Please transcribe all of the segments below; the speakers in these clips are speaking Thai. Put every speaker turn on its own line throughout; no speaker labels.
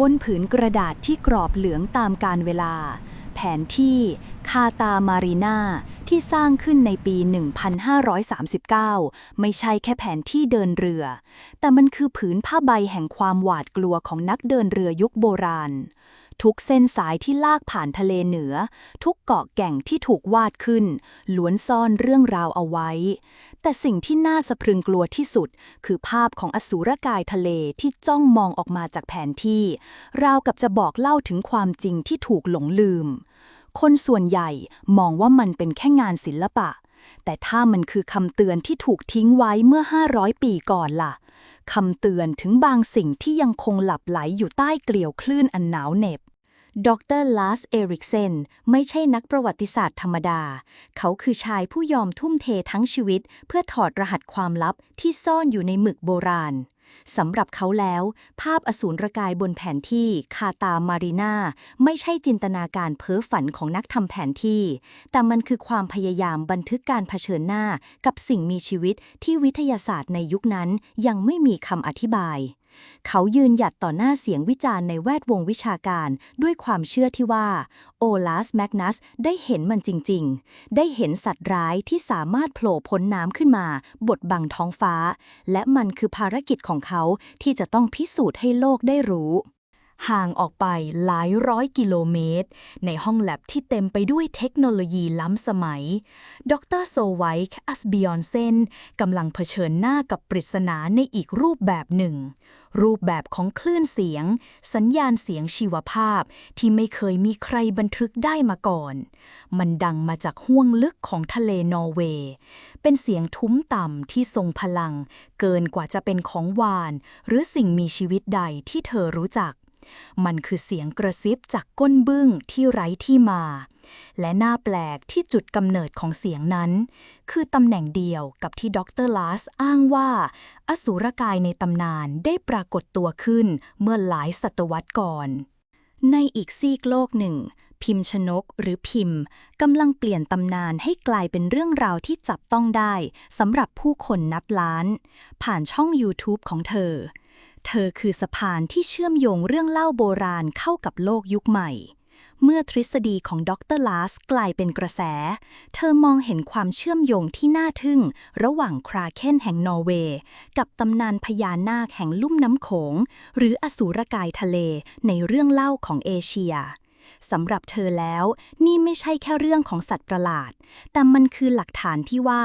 บนผืนกระดาษที่กรอบเหลืองตามการเวลา แผนที่คาตามารีนาที่สร้างขึ้นในปี 1539 ไม่ใช่แค่แผนที่เดินเรือ แต่มันคือผืนผ้าใบแห่งความหวาดกลัวของนักเดินเรือยุคโบราณ ทุกเส้นสายที่ลากผ่านทะเลเหนือ ทุกเกาะแก่งที่ถูกวาดขึ้น ล้วนซ่อนเรื่องราวเอาไว้ แต่สิ่งที่น่าสะพรึงกลัวที่สุด คือภาพของอสูรกายทะเลที่จ้องมองออกมาจากแผนที่ ราวกับจะบอกเล่าถึงความจริงที่ถูกหลงลืม คนส่วนใหญ่มองว่ามันเป็นแค่งานศิลปะ แต่ถ้ามันคือคำเตือนที่ถูกทิ้งไว้เมื่อ 500 ปีก่อนล่ะ คำเตือนถึงบางสิ่งที่ยังคงหลับไหลอยู่ใต้เกลียวคลื่นอันหนาวเหน็บ ดรลาสเอริกเซนไม่ใช่นักประวัติศาสตร์ธรรมดา เขาคือชายผู้ยอมทุ่มเททั้งชีวิต เพื่อถอดรหัสความลับที่ซ่อนอยู่ในหมึกโบราณ สำหรับเขาแล้ว ภาพอสูรกายบนแผนที่คาตามารีนาไม่ใช่จินตนาการเพ้อฝันของนักทำแผนที่ แต่มันคือความพยายามบันทึกการเผชิญหน้ากับสิ่งมีชีวิตที่วิทยาศาสตร์ในยุคนั้นยังไม่มีคำอธิบาย เขายืนหยัดต่อหน้าเสียงวิจารณ์ในแวดวงวิชาการ ด้วยความเชื่อที่ว่าโอลาสแมกนัสได้เห็นมันจริง ๆ ได้เห็นสัตว์ร้ายที่สามารถโผล่พ้นน้ำขึ้นมา บดบังท้องฟ้า และมันคือภารกิจของเขาที่จะต้องพิสูจน์ให้โลกได้รู้ ห่างออกไปหลายร้อยกิโลเมตร ในห้องแลบที่เต็มไปด้วยเทคโนโลยีล้ำสมัย ดรโซไวค์อัสบิออนเซนกำลังเผชิญหน้ากับปริศนาในอีกรูปแบบหนึ่ง รูปแบบของคลื่นเสียง สัญญาณเสียงชีวภาพที่ไม่เคยมีใครบันทึกได้มาก่อน มันดังมาจากห้วงลึกของทะเลนอร์เวย์ เป็นเสียงทุ้มต่ำที่ทรงพลัง เกินกว่าจะเป็นของวาน หรือสิ่งมีชีวิตใดที่เธอรู้จัก มันคือเสียงกระซิบจากก้นบึ้งที่ไร้ที่มา และน่าแปลกที่จุดกำเนิดของเสียงนั้น คือตำแหน่งเดียวกับที่ดรลาสอ้างว่า อสูรกายในตำนานได้ปรากฏตัวขึ้นเมื่อหลายศตวรรษก่อน ในอีกซีกโลกหนึ่งพิมพ์ชนกหรือพิมพ์กำลังเปลี่ยนตำนานให้กลายเป็นเรื่องราวที่จับต้องได้สำหรับผู้คนนับล้าน ผ่านช่อง YouTube ของเธอ เธอคือสะพานที่เชื่อมโยงเรื่องเล่าโบราณเข้ากับโลกยุคใหม่ เมื่อทฤษฎีของดรลาสกลายเป็นกระแส เธอมองเห็นความเชื่อมโยงที่น่าทึ่ง ระหว่างคราเคนแห่งนอร์เวย์ กับตำนานพญานาคแห่งลุ่มน้ำโขง หรืออสูรกายทะเลในเรื่องเล่าของเอเชีย สำหรับเธอแล้ว นี่ไม่ใช่แค่เรื่องของสัตว์ประหลาด แต่มันคือหลักฐานที่ว่า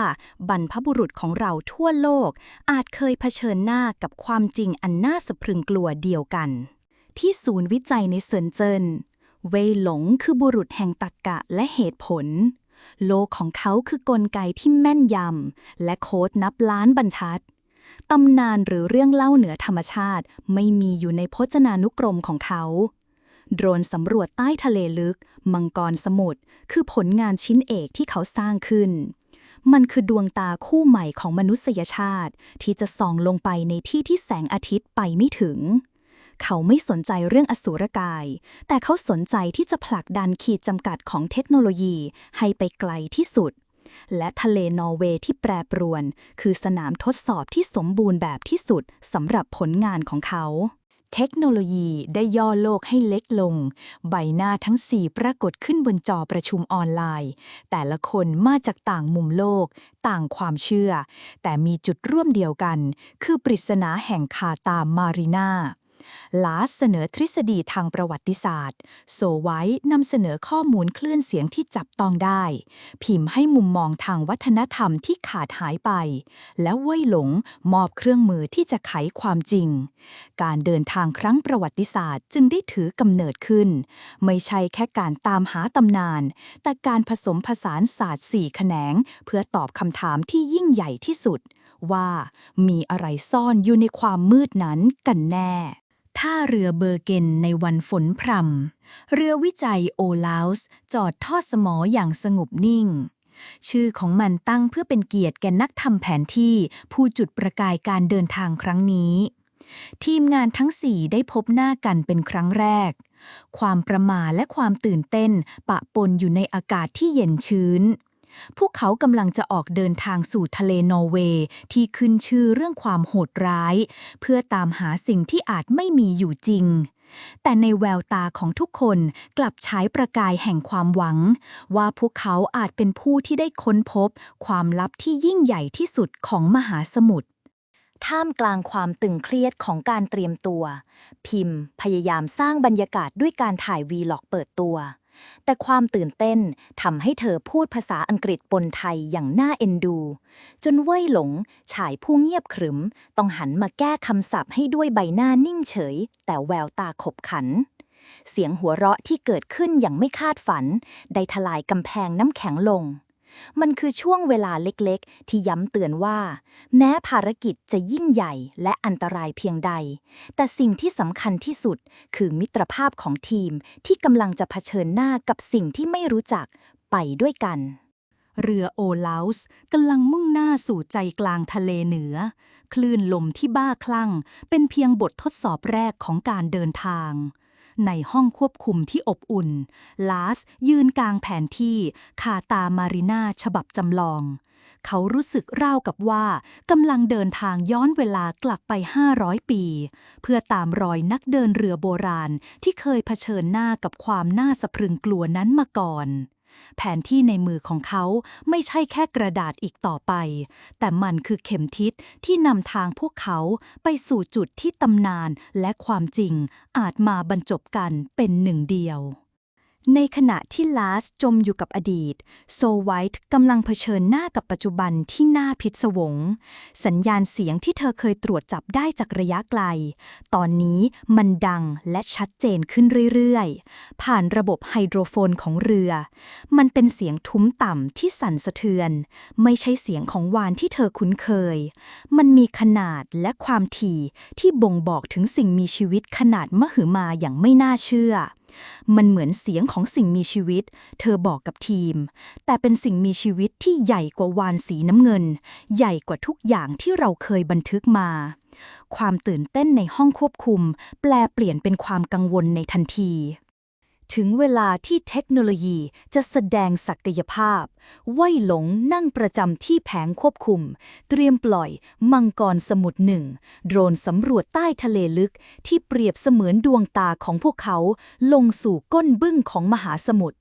บรรพบุรุษของเราทั่วโลก อาจเคยเผชิญหน้ากับความจริงอันน่าสะพรึงกลัวเดียวกัน ที่ศูนย์วิจัยในเซินเจินเว่ยหลงคือบุรุษแห่งตรรกะและเหตุผล โลกของเขาคือกลไกที่แม่นยำและโค้ดนับล้านบรรทัดตำนานหรือเรื่องเล่าเหนือธรรมชาติไม่มีอยู่ในพจนานุกรมของเขา โดรนสำรวจใต้ทะเลลึก มังกรสมุทรคือผลงานชิ้นเอกที่เขาสร้างขึ้น มันคือดวงตาคู่ใหม่ของมนุษยชาติ ที่จะส่องลงไปในที่ที่แสงอาทิตย์ไปไม่ถึง เขาไม่สนใจเรื่องอสูรกาย แต่เขาสนใจที่จะผลักดันขีดจำกัดของเทคโนโลยีให้ไปไกลที่สุด และทะเลนอร์เวย์ที่แปรปรวน คือสนามทดสอบที่สมบูรณ์แบบที่สุดสำหรับผลงานของเขา เทคโนโลยีได้ย่อโลกให้เล็กลง ใบหน้าทั้งสี่ปรากฏขึ้นบนจอประชุมออนไลน์ แต่ละคนมาจากต่างมุมโลก ต่างความเชื่อ แต่มีจุดร่วมเดียวกัน คือปริศนาแห่งคาตามารีนา ลาสเสนอทฤษฎีทางประวัติศาสตร์ โซไว้นำเสนอข้อมูลคลื่นเสียงที่จับต้องได้ พิมพ์ให้มุมมองทางวัฒนธรรมที่ขาดหายไป และเว่ยหลงมอบเครื่องมือที่จะไขความจริง การเดินทางครั้งประวัติศาสตร์จึงได้ถือกำเนิดขึ้น ไม่ใช่แค่การตามหาตำนาน แต่การผสมผสานศาสตร์สี่แขนง เพื่อตอบคำถามที่ยิ่งใหญ่ที่สุดว่ามีอะไรซ่อนอยู่ในความมืดนั้นกันแน่ ท่าเรือเบอร์เกนในวันฝนพรำเรือวิจัยโอลาสจอดทอดสมออย่างสงบนิ่ง ชื่อของมันตั้งเพื่อเป็นเกียรติแก่นักทำแผนที่ผู้จุดประกายการเดินทางครั้งนี้ ทีมงานทั้งสี่ได้พบหน้ากันเป็นครั้งแรก ความประหม่าและความตื่นเต้นปะปนอยู่ในอากาศที่เย็นชื้น พวกเขากำลังจะออกเดินทางสู่ทะเลนอร์เวย์ที่ขึ้นชื่อเรื่องความโหดร้าย เพื่อตามหาสิ่งที่อาจไม่มีอยู่จริง แต่ในแววตาของทุกคนกลับฉายประกายแห่งความหวัง ว่าพวกเขาอาจเป็นผู้ที่ได้ค้นพบ ความลับที่ยิ่งใหญ่ที่สุดของมหาสมุทรท่ามกลางความตึงเครียดของการเตรียมตัว พิมพ์ พยายามสร้างบรรยากาศด้วยการถ่ายวีล็อกเปิดตัว แต่ความตื่นเต้นทำให้เธอพูดภาษาอังกฤษปนไทยอย่างน่าเอ็นดู จนเว่ยหลงชายผู้เงียบขรึม ต้องหันมาแก้คำศัพท์ให้ด้วยใบหน้านิ่งเฉย แต่แววตาขบขัน เสียงหัวเราะที่เกิดขึ้นอย่างไม่คาดฝัน ได้ทลายกำแพงน้ำแข็งลง มันคือช่วงเวลาเล็กๆ ที่ย้ำเตือนว่า แม้ภารกิจจะยิ่งใหญ่และอันตรายเพียงใด แต่สิ่งที่สำคัญที่สุด คือมิตรภาพของทีมที่กำลังจะเผชิญหน้ากับสิ่งที่ไม่รู้จักไปด้วยกัน เรือโอลาสกำลังมุ่งหน้าสู่ใจกลางทะเลเหนือ คลื่นลมที่บ้าคลั่ง เป็นเพียงบททดสอบแรกของการเดินทาง ในห้องควบคุมที่อบอุ่น ลาสยืนกลางแผนที่คาตามารีนาฉบับจำลอง เขารู้สึกราวกับว่ากำลังเดินทางย้อนเวลากลับไป 500 ปี เพื่อตามรอยนักเดินเรือโบราณที่เคยเผชิญหน้ากับความน่าสะพรึงกลัวนั้นมาก่อน แผนที่ในมือของเขาไม่ใช่แค่กระดาษอีกต่อไป แต่มันคือเข็มทิศที่นำทางพวกเขาไปสู่จุดที่ตำนานและความจริงอาจมาบรรจบกันเป็นหนึ่งเดียว ในขณะที่ลาสจมอยู่กับอดีต โซไวท์กำลังเผชิญหน้ากับปัจจุบันที่น่าพิศวง สัญญาณเสียงที่เธอเคยตรวจจับได้จากระยะไกล ตอนนี้มันดังและชัดเจนขึ้นเรื่อยๆ ผ่านระบบไฮโดรโฟนของเรือ มันเป็นเสียงทุ้มต่ำที่สั่นสะเทือน ไม่ใช่เสียงของวานที่เธอคุ้นเคย มันมีขนาดและความถี่ที่บ่งบอกถึงสิ่งมีชีวิตขนาดมหึมาอย่างไม่น่าเชื่อ มันเหมือนเสียงของสิ่งมีชีวิต เธอบอกกับทีม แต่เป็นสิ่งมีชีวิตที่ใหญ่กว่าวานสีน้ำเงิน ใหญ่กว่าทุกอย่างที่เราเคยบันทึกมา ความตื่นเต้นในห้องควบคุม แปลเปลี่ยนเป็นความกังวลในทันที ถึงเวลาที่เทคโนโลยีจะแสดงศักยภาพเว่หลงนั่งประจำที่แผงควบคุม เตรียมปล่อยมังกรสมุทรหนึ่ง โดรนสำรวจใต้ทะเลลึกที่เปรียบเสมือนดวงตาของพวกเขา ลงสู่ก้นบึ้งของมหาสมุทร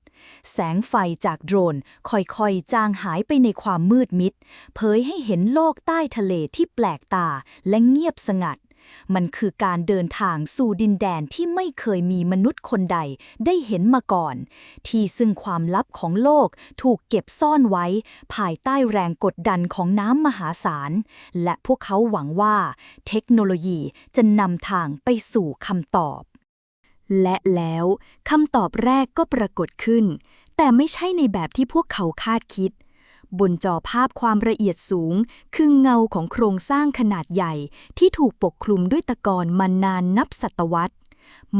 แสงไฟจากโดรนค่อยๆ จางหายไปในความมืดมิด เผยให้เห็นโลกใต้ทะเลที่แปลกตาและเงียบสงัด มันคือการเดินทางสู่ดินแดนที่ไม่เคยมีมนุษย์คนใดได้เห็นมาก่อน ที่ซึ่งความลับของโลกถูกเก็บซ่อนไว้ ภายใต้แรงกดดันของน้ำมหาศาล และพวกเขาหวังว่า เทคโนโลยีจะนำทางไปสู่คำตอบ และแล้วคำตอบแรกก็ปรากฏขึ้น แต่ไม่ใช่ในแบบที่พวกเขาคาดคิด บนจอภาพความละเอียดสูง คือเงาของโครงสร้างขนาดใหญ่ที่ถูกปกคลุมด้วยตะกอนมานานนับศตวรรษ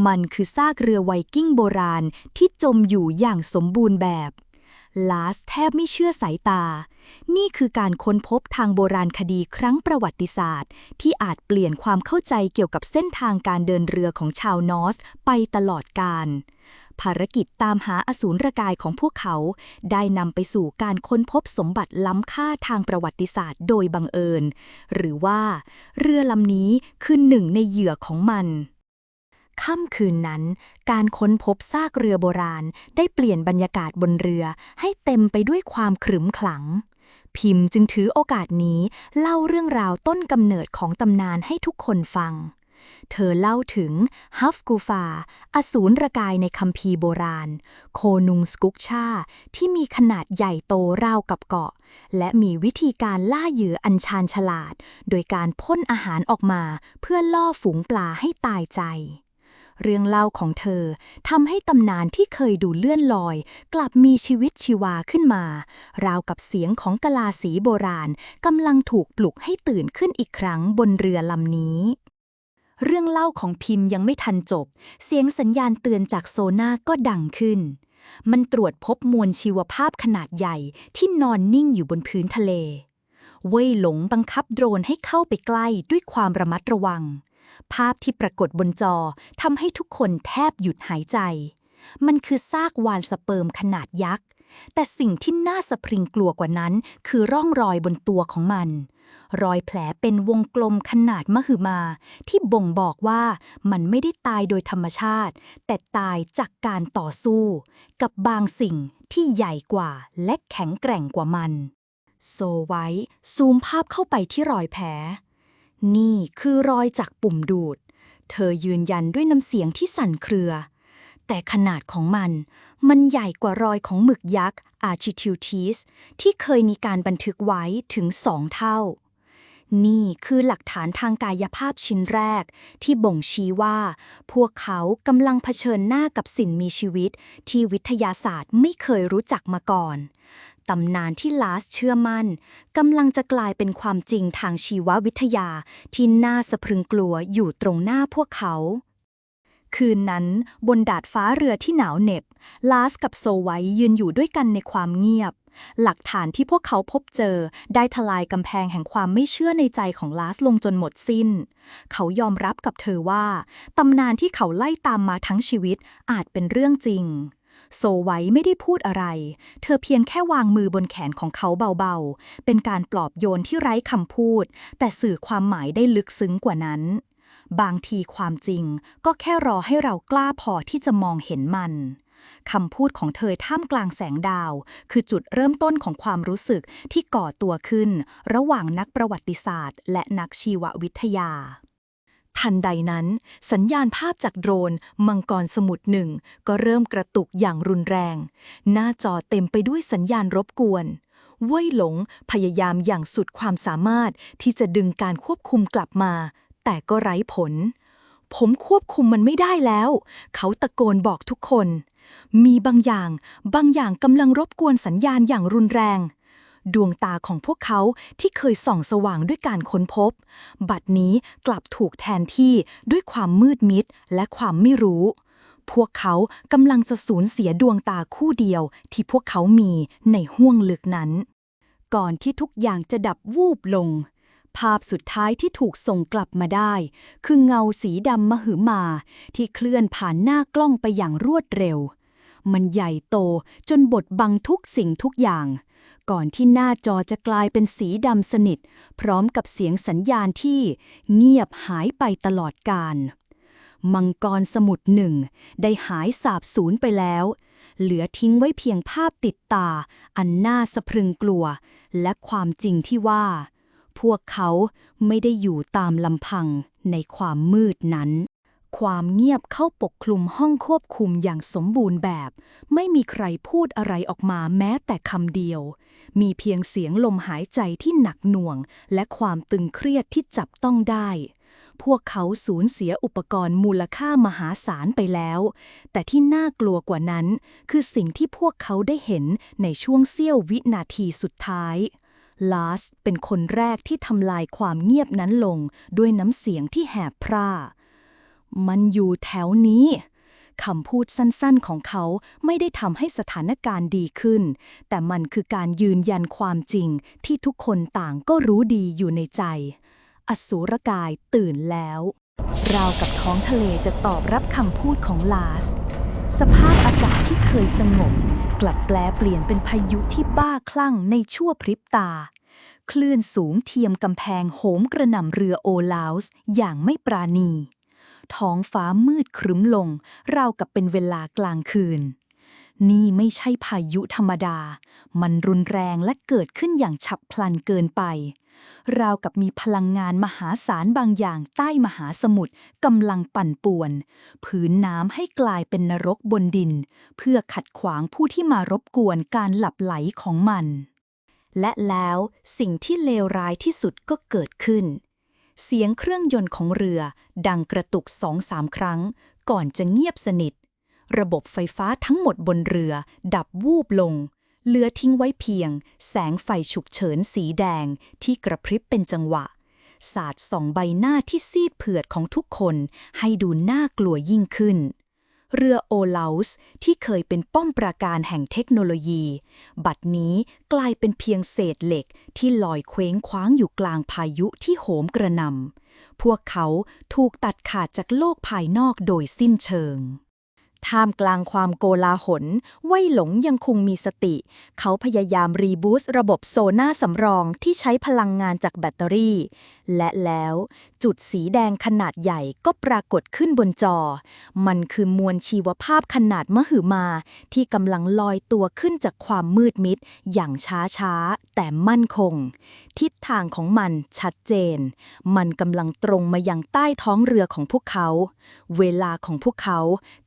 มันคือซากเรือไวกิ้งโบราณที่จมอยู่อย่างสมบูรณ์แบบ ลาสแทบไม่เชื่อสายตา นี่คือการค้นพบทางโบราณคดีครั้งประวัติศาสตร์ ที่อาจเปลี่ยนความเข้าใจเกี่ยวกับเส้นทางการเดินเรือของชาวนอร์สไปตลอดกาลภารกิจตามหาอสูรกายของพวกเขา ได้นำไปสู่การค้นพบสมบัติล้ำค่าทางประวัติศาสตร์โดยบังเอิญ หรือว่า เรือลำนี้คือหนึ่งในเหยื่อของมันค่ำคืนนั้น การค้นพบซากเรือโบราณ ได้เปลี่ยนบรรยากาศบนเรือให้เต็มไปด้วยความขรึมขลัง พิมพ์จึงถือโอกาสนี้เล่าเรื่องราวต้นกำเนิดของตำนานให้ทุกคนฟัง เธอเล่าถึงฮัฟกูฟา อสูรระกายในคัมภีร์โบราณ โคนุงสกุกชา ที่มีขนาดใหญ่โตราวกับเกาะ และมีวิธีการล่าเหยื่ออันชาญฉลาด โดยการพ่นอาหารออกมาเพื่อล่อฝูงปลาให้ตายใจ เรื่องเล่าของเธอทำให้ตำนานที่เคยดูเลื่อนลอย กลับมีชีวิตชีวาขึ้นมา ราวกับเสียงของกลาสีโบราณกำลังถูกปลุกให้ตื่นขึ้นอีกครั้งบนเรือลำนี้ เรื่องเล่าของพิมพ์ยังไม่ทันจบ เสียงสัญญาณเตือนจากโซน่าก็ดังขึ้น มันตรวจพบมวลชีวภาพขนาดใหญ่ที่นอนนิ่งอยู่บนพื้นทะเล เว่ยหลงบังคับโดรนให้เข้าไปใกล้ด้วยความระมัดระวัง ภาพที่ปรากฏบนจอทำให้ทุกคนแทบหยุดหายใจ มันคือซากวาฬสเปิร์มขนาดยักษ์ แต่สิ่งที่น่าสะพรึงกลัวกว่านั้น คือร่องรอยบนตัวของมัน รอยแผลเป็นวงกลมขนาดมหึมา ที่บ่งบอกว่ามันไม่ได้ตายโดยธรรมชาติ แต่ตายจากการต่อสู้ กับบางสิ่งที่ใหญ่กว่าและแข็งแกร่งกว่ามัน โซไว้ซูมภาพเข้าไปที่รอยแผล นี่คือรอยจากปุ่มดูด เธอยืนยันด้วยน้ำเสียงที่สั่นเครือ แต่ขนาดของมัน มันใหญ่กว่ารอยของหมึกยักษ์ Architeuthis ที่เคยมีการบันทึกไว้ถึงสองเท่า นี่คือหลักฐานทางกายภาพชิ้นแรก ที่บ่งชี้ว่า พวกเขากำลังเผชิญหน้ากับสิ่งมีชีวิต ที่วิทยาศาสตร์ไม่เคยรู้จักมาก่อน ตำนานที่ลาสเชื่อมั่นกำลังจะกลายเป็นความจริงทางชีววิทยาที่น่าสะพรึงกลัวอยู่ตรงหน้าพวกเขา คืนนั้นบนดาดฟ้าเรือที่หนาวเหน็บ ลาสกับโซไวยืนอยู่ด้วยกันในความเงียบ หลักฐานที่พวกเขาพบเจอได้ทลายกำแพงแห่งความไม่เชื่อในใจของลาสลงจนหมดสิ้น เขายอมรับกับเธอว่าตำนานที่เขาไล่ตามมาทั้งชีวิตอาจเป็นเรื่องจริง โซไว้ไม่ได้พูดอะไร เธอเพียงแค่วางมือบนแขนของเขาเบาๆ เป็นการปลอบโยนที่ไร้คำพูด แต่สื่อความหมายได้ลึกซึ้งกว่านั้น บางทีความจริงก็แค่รอให้เรากล้าพอที่จะมองเห็นมันคำพูดของเธอท่ามกลางแสงดาว คือจุดเริ่มต้นของความรู้สึกที่ก่อตัวขึ้น ระหว่างนักประวัติศาสตร์ และนักชีววิทยา ทันใดนั้น สัญญาณภาพจากโดรน มังกรสมุทรหนึ่ง ก็เริ่มกระตุกอย่างรุนแรง หน้าจอเต็มไปด้วยสัญญาณรบกวนเว่ยหลงพยายามอย่างสุดความสามารถที่จะดึงการควบคุมกลับมา แต่ก็ไร้ผล ผมควบคุมมันไม่ได้แล้ว เขาตะโกนบอกทุกคน มีบางอย่าง บางอย่างกำลังรบกวนสัญญาณอย่างรุนแรง ดวงตาของพวกเขาที่เคยส่องสว่างด้วยการค้นพบ บัดนี้กลับถูกแทนที่ด้วยความมืดมิดและความไม่รู้ พวกเขากำลังจะสูญเสียดวงตาคู่เดียวที่พวกเขามีในห้วงลึกนั้น ก่อนที่ทุกอย่างจะดับวูบลง ภาพสุดท้ายที่ถูกส่งกลับมาได้ คือเงาสีดำมหึมาที่เคลื่อนผ่านหน้ากล้องไปอย่างรวดเร็วมันใหญ่โตจนบดบังทุกสิ่งทุกอย่าง ก่อนที่หน้าจอจะกลายเป็นสีดำสนิท พร้อมกับเสียงสัญญาณที่เงียบหายไปตลอดกาลมังกรสมุทรหนึ่งได้หายสาบสูญไปแล้ว เหลือทิ้งไว้เพียงภาพติดตา อันน่าสะพรึงกลัว และความจริงที่ว่า พวกเขาไม่ได้อยู่ตามลำพังในความมืดนั้น ความเงียบเข้าปกคลุมห้องควบคุมอย่างสมบูรณ์แบบ ไม่มีใครพูดอะไรออกมาแม้แต่คำเดียว มีเพียงเสียงลมหายใจที่หนักหน่วง และความตึงเครียดที่จับต้องได้ พวกเขาสูญเสียอุปกรณ์มูลค่ามหาศาลไปแล้ว แต่ที่น่ากลัวกว่านั้น คือสิ่งที่พวกเขาได้เห็นในช่วงเสี้ยววินาทีสุดท้ายลาสเป็นคนแรกที่ทำลายความเงียบนั้นลงด้วยน้ำเสียงที่แหบพร่า มันอยู่แถวนี้คำพูดสั้นๆของเขาไม่ได้ทำให้สถานการณ์ดีขึ้น แต่มันคือการยืนยันความจริงที่ทุกคนต่างก็รู้ดีอยู่ในใจ อสูรกายตื่นแล้ว ราวกับท้องทะเลจะตอบรับคำพูดของลาส สภาพอากาศที่เคยสงบ กลับแปลเปลี่ยนเป็นพายุที่บ้าคลั่งในชั่วพริบตา คลื่นสูงเทียมกำแพงโหมกระหน่ำเรือโอลาวส์อย่างไม่ปราณี ท้องฟ้ามืดครึ้มลง ราวกับเป็นเวลากลางคืน นี่ไม่ใช่พายุธรรมดา มันรุนแรงและเกิดขึ้นอย่างฉับพลันเกินไป ราวกับมีพลังงานมหาศาลบางอย่างใต้มหาสมุทรกำลังปั่นป่วน ผืนน้ำให้กลายเป็นนรกบนดิน เพื่อขัดขวางผู้ที่มารบกวนการหลับไหลของมันและแล้วสิ่งที่เลวร้ายที่สุดก็เกิดขึ้น เสียงเครื่องยนต์ของเรือ ดังกระตุกสองสามครั้ง ก่อนจะเงียบสนิท ระบบไฟฟ้าทั้งหมดบนเรือ ดับวูบลง เหลือทิ้งไว้เพียง แสงไฟฉุกเฉินสีแดงที่กระพริบเป็นจังหวะ สาดส่องใบหน้าที่ซีดเผือดของทุกคนให้ดูน่ากลัวยิ่งขึ้น เรือโอลาสที่เคยเป็นป้อมปราการแห่งเทคโนโลยี บัดนี้กลายเป็นเพียงเศษเหล็กที่ลอยเคว้งคว้างอยู่กลางพายุที่โหมกระหน่ำพวกเขาถูกตัดขาดจากโลกภายนอกโดยสิ้นเชิง ท่ามกลางความโกลาหลไว่ยหลงยังคงมีสติ เขาพยายามรีบูสต์ระบบโซน่าสำรองที่ใช้พลังงานจากแบตเตอรี่ และแล้วจุดสีแดงขนาดใหญ่ก็ปรากฏขึ้นบนจอ มันคือมวลชีวภาพขนาดมหึมา ที่กำลังลอยตัวขึ้นจากความมืดมิด อย่างช้าๆแต่มั่นคง ทิศทางของมันชัดเจน มันกำลังตรงมายังใต้ท้องเรือของพวกเขา เวลาของพวกเขา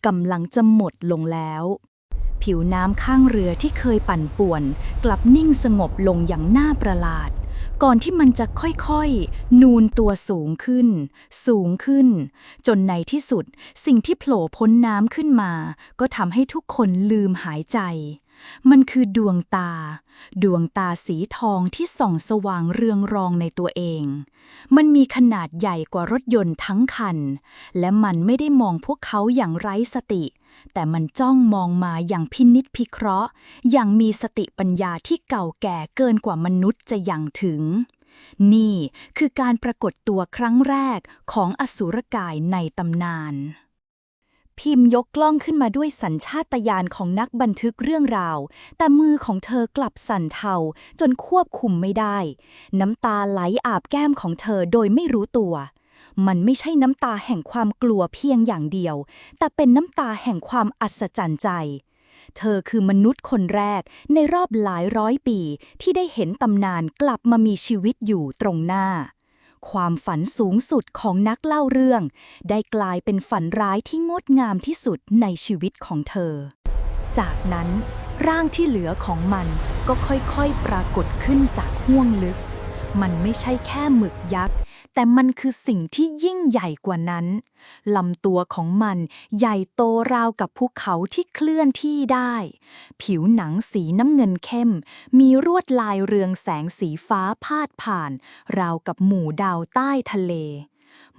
กำลังจะหมดลงแล้ว ผิวน้ำข้างเรือที่เคยปั่นป่วน กลับนิ่งสงบลงอย่างน่าประหลาด ก่อนที่มันจะค่อยๆ นูนตัวสูงขึ้น สูงขึ้น จนในที่สุดสิ่งที่โผล่พ้นน้ำขึ้นมา ก็ทำให้ทุกคนลืมหายใจ มันคือดวงตา ดวงตาสีทองที่ส่องสว่างเรืองรองในตัวเอง มันมีขนาดใหญ่กว่ารถยนต์ทั้งคัน และมันไม่ได้มองพวกเขาอย่างไร้สติ แต่มันจ้องมองมาอย่างพินิษพิเคราะห์ อย่างมีสติปัญญาที่เก่าแก่เกินกว่ามนุษย์จะยังถึง นี่คือการปรากฏตัวครั้งแรกของอสุรกายในตำนาน พิมพ์ยกกล้องขึ้นมาด้วยสัญชาตญาณของนักบันทึกเรื่องราว แต่มือของเธอกลับสั่นเทาจนควบคุมไม่ได้ น้ำตาไหลอาบแก้มของเธอโดยไม่รู้ตัว มันไม่ใช่น้ำตาแห่งความกลัวเพียงอย่างเดียว แต่เป็นน้ำตาแห่งความอัศจรรย์ใจ เธอคือมนุษย์คนแรกในรอบหลายร้อยปีที่ได้เห็นตำนานกลับมามีชีวิตอยู่ตรงหน้า ความฝันสูงสุดของนักเล่าเรื่อง ได้กลายเป็นฝันร้ายที่งดงามที่สุดในชีวิตของเธอ จากนั้นร่างที่เหลือของมันก็ค่อยๆปรากฏขึ้นจากห้วงลึก มันไม่ใช่แค่หมึกยักษ์ แต่มันคือสิ่งที่ยิ่งใหญ่กว่านั้น ลำตัวของมันใหญ่โตราวกับภูเขาที่เคลื่อนที่ได้ ผิวหนังสีน้ำเงินเข้ม มีรวดลายเรืองแสงสีฟ้าพาดผ่าน ราวกับหมู่ดาวใต้ทะเล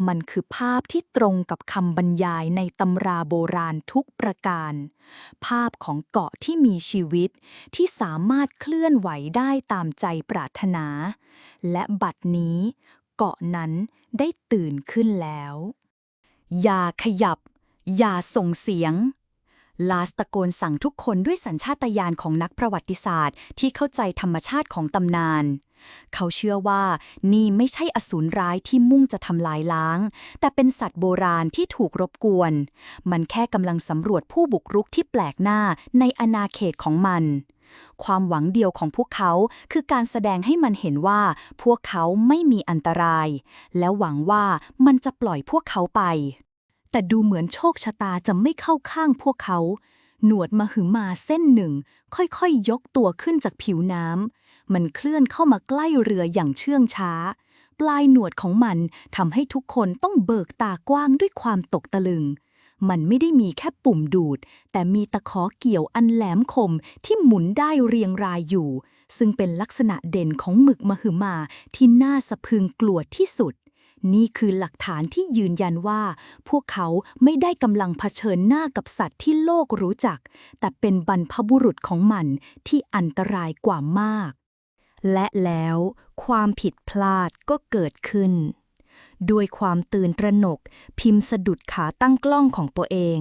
มันคือภาพที่ตรงกับคำบรรยายในตำราโบราณทุกประการ ภาพของเกาะที่มีชีวิตที่สามารถเคลื่อนไหวได้ตามใจปรารถนา และบัดนี้ เกาะนั้นได้ตื่นขึ้นแล้ว อย่าขยับ อย่าส่งเสียง ลาสตะโกนสั่งทุกคนด้วยสัญชาตญาณของนักประวัติศาสตร์ที่เข้าใจธรรมชาติของตำนาน เขาเชื่อว่านี่ไม่ใช่อสูรร้ายที่มุ่งจะทำลายล้าง แต่เป็นสัตว์โบราณที่ถูกรบกวน มันแค่กำลังสำรวจผู้บุกรุกที่แปลกหน้าในอาณาเขตของมัน ความหวังเดียวของพวกเขาคือการแสดงให้มันเห็นว่าพวกเขาไม่มีอันตราย และหวังว่ามันจะปล่อยพวกเขาไป แต่ดูเหมือนโชคชะตาจะไม่เข้าข้างพวกเขา หนวดมหึมาเส้นหนึ่ง ค่อยๆยกตัวขึ้นจากผิวน้ำมันเคลื่อนเข้ามาใกล้เรืออย่างเชื่องช้า ปลายหนวดของมันทำให้ทุกคนต้องเบิกตากว้างด้วยความตกตะลึง มันไม่ได้มีแค่ปุ่มดูด แต่มีตะขอเกี่ยวอันแหลมคมที่หมุนได้เรียงรายอยู่ ซึ่งเป็นลักษณะเด่นของหมึกมหึมาที่น่าสะพึงกลัวที่สุด นี่คือหลักฐานที่ยืนยันว่า พวกเขาไม่ได้กำลังเผชิญหน้ากับสัตว์ที่โลกรู้จัก แต่เป็นบรรพบุรุษของมันที่อันตรายกว่ามาก และแล้วความผิดพลาดก็เกิดขึ้น ด้วยความตื่นตระหนก พิมพ์สะดุดขาตั้งกล้องของตัวเอง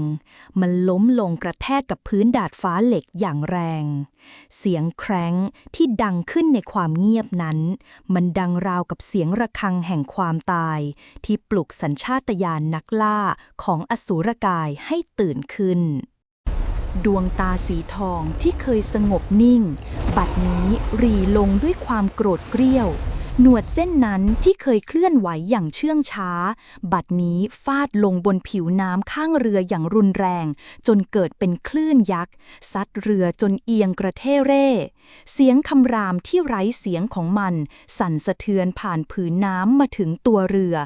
มันล้มลงกระแทกกับพื้นดาดฟ้าเหล็กอย่างแรง เสียงแคร้งที่ดังขึ้นในความเงียบนั้น มันดังราวกับเสียงระฆังแห่งความตาย ที่ปลุกสัญชาตญาณนักล่าของอสูรกายให้ตื่นขึ้นดวงตาสีทองที่เคยสงบนิ่ง บัดนี้รีลงด้วยความโกรธเกรี้ยว หนวดเส้นนั้นที่เคยเคลื่อนไหวอย่างเชื่องช้า บัดนี้ฟาดลงบนผิวน้ำข้างเรืออย่างรุนแรง จนเกิดเป็นคลื่นยักษ์ ซัดเรือจนเอียงกระเทเร่ เสียงคำรามที่ไร้เสียงของมัน สั่นสะเทือนผ่านผืนน้ำมาถึงตัวเรือ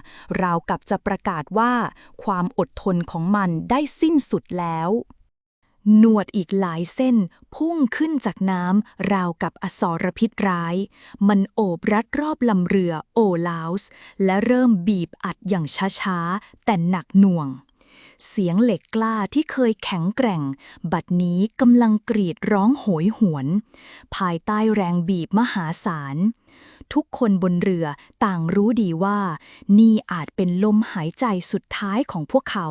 ราวกับจะประกาศว่า ความอดทนของมันได้สิ้นสุดแล้ว หนวดอีกหลายเส้นพุ่งขึ้นจากน้ำราวกับอสรพิษร้าย มันโอบรัดรอบลำเรือโอลาวส์ และเริ่มบีบอัดอย่างช้าๆ แต่หนักหน่วง เสียงเหล็กกล้าที่เคยแข็งแกร่ง บัดนี้กำลังกรีดร้องโหยหวน ภายใต้แรงบีบมหาศาล ทุกคนบนเรือต่างรู้ดีว่า นี่อาจเป็นลมหายใจสุดท้ายของพวกเขา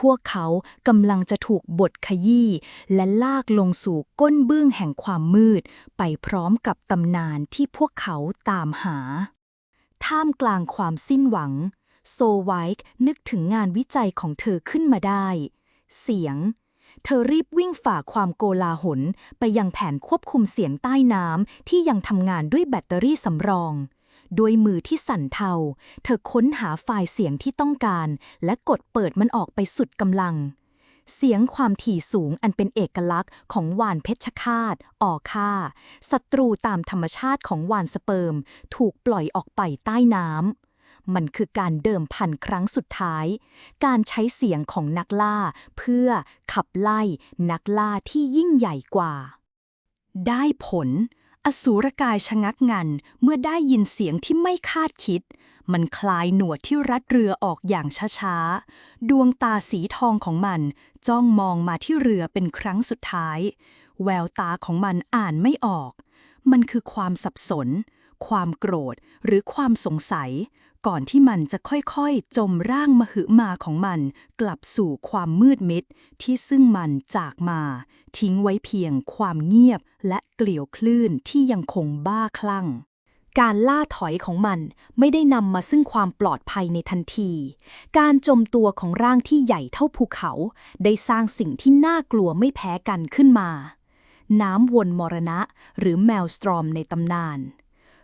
พวกเขากำลังจะถูกบดขยี้และลากลงสู่ก้นเบื้องแห่งความมืด ไปพร้อมกับตำนานที่พวกเขาตามหา ท่ามกลางความสิ้นหวัง โซไวค์นึกถึงงานวิจัยของเธอขึ้นมาได้ เสียง เธอรีบวิ่งฝ่าความโกลาหล ไปยังแผนควบคุมเสียงใต้น้ำที่ยังทำงานด้วยแบตเตอรี่สำรองด้วยมือที่สั่นเทา เธอค้นหาไฟล์เสียงที่ต้องการ และกดเปิดมันออกไปสุดกำลัง เสียงความถี่สูงอันเป็นเอกลักษณ์ของวานเพชฌฆาตออค่าศัตรูตามธรรมชาติของวานสเปิร์ม ถูกปล่อยออกไปใต้น้ำ มันคือการเดิมพันครั้งสุดท้าย การใช้เสียงของนักล่า เพื่อขับไล่นักล่าที่ยิ่งใหญ่กว่า ได้ผล อสูรกายชะงักงันเมื่อได้ยินเสียงที่ไม่คาดคิด มันคลายหนวดที่รัดเรือออกอย่างช้าๆ ดวงตาสีทองของมันจ้องมองมาที่เรือเป็นครั้งสุดท้าย แววตาของมันอ่านไม่ออก มันคือความสับสนความโกรธหรือความสงสัย ก่อนที่มันจะค่อยๆ จมร่างมหึมาของมัน กลับสู่ความมืดมิดที่ซึ่งมันจากมา ทิ้งไว้เพียงความเงียบและเกลียวคลื่นที่ยังคงบ้าคลั่ง การล่าถอยของมันไม่ได้นำมาซึ่งความปลอดภัยในทันที การจมตัวของร่างที่ใหญ่เท่าภูเขา ได้สร้างสิ่งที่น่ากลัวไม่แพ้กันขึ้นมา น้ำวนมรณะหรือแมลสตรอมในตำนาน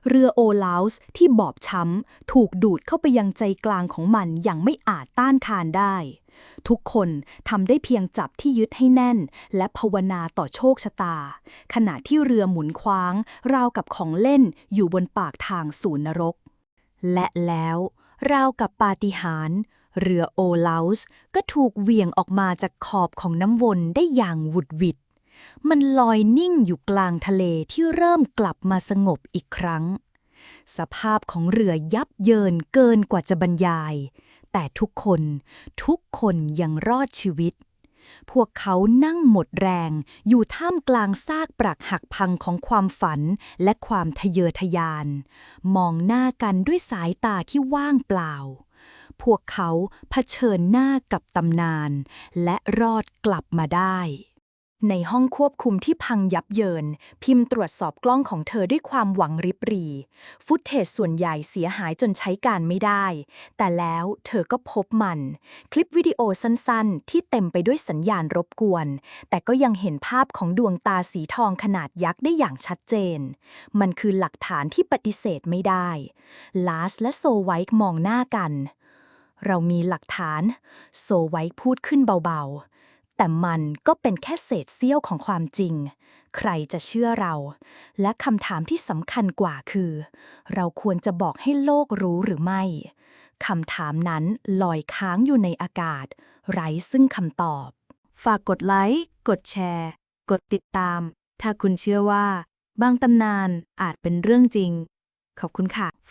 เรือโอลาวส์ที่บอบช้ำ ถูกดูดเข้าไปยังใจกลางของมันอย่างไม่อาจต้านทานได้ ทุกคนทำได้เพียงจับที่ยึดให้แน่น และภาวนาต่อโชคชะตา ขณะที่เรือหมุนคว้าง ราวกับของเล่นอยู่บนปากทางสู่นรก และแล้วราวกับปาฏิหาริย์เรือโอลาวส์ก็ถูกเหวี่ยงออกมาจากขอบของน้ำวนได้อย่างหวุดหวิด มันลอยนิ่งอยู่กลางทะเลที่เริ่มกลับมาสงบอีกครั้ง สภาพของเรือยับเยินเกินกว่าจะบรรยาย แต่ทุกคนทุกคนยังรอดชีวิต พวกเขานั่งหมดแรงอยู่ท่ามกลางซากปรักหักพังของความฝันและความทะเยอทะยาน มองหน้ากันด้วยสายตาที่ว่างเปล่าพวกเขาเผชิญหน้ากับตำนาน และรอดกลับมาได้ ในห้องควบคุมที่พังยับเยิน พิมพ์ตรวจสอบกล้องของเธอด้วยความหวังริบหรี ฟุตเทจส่วนใหญ่เสียหายจนใช้การไม่ได้ แต่แล้วเธอก็พบมัน คลิปวิดีโอสั้นๆ ที่เต็มไปด้วยสัญญาณรบกวน แต่ก็ยังเห็นภาพของดวงตาสีทองขนาดยักษ์ได้อย่างชัดเจน มันคือหลักฐานที่ปฏิเสธไม่ได้ลาสและโซไวค์มองหน้ากัน เรามีหลักฐาน โซไวค์พูดขึ้นเบาๆ แต่มันก็เป็นแค่เศษเสี้ยวของความจริง ใครจะเชื่อเรา และคำถามที่สำคัญกว่าคือ เราควรจะบอกให้โลกรู้หรือไม่ คำถามนั้นลอยค้างอยู่ในอากาศ ไร้ซึ่งคำตอบ ฝากกดไลค์ กดแชร์ กดติดตาม ถ้าคุณเชื่อว่า บางตำนานอาจเป็นเรื่องจริง ขอบคุณค่ะ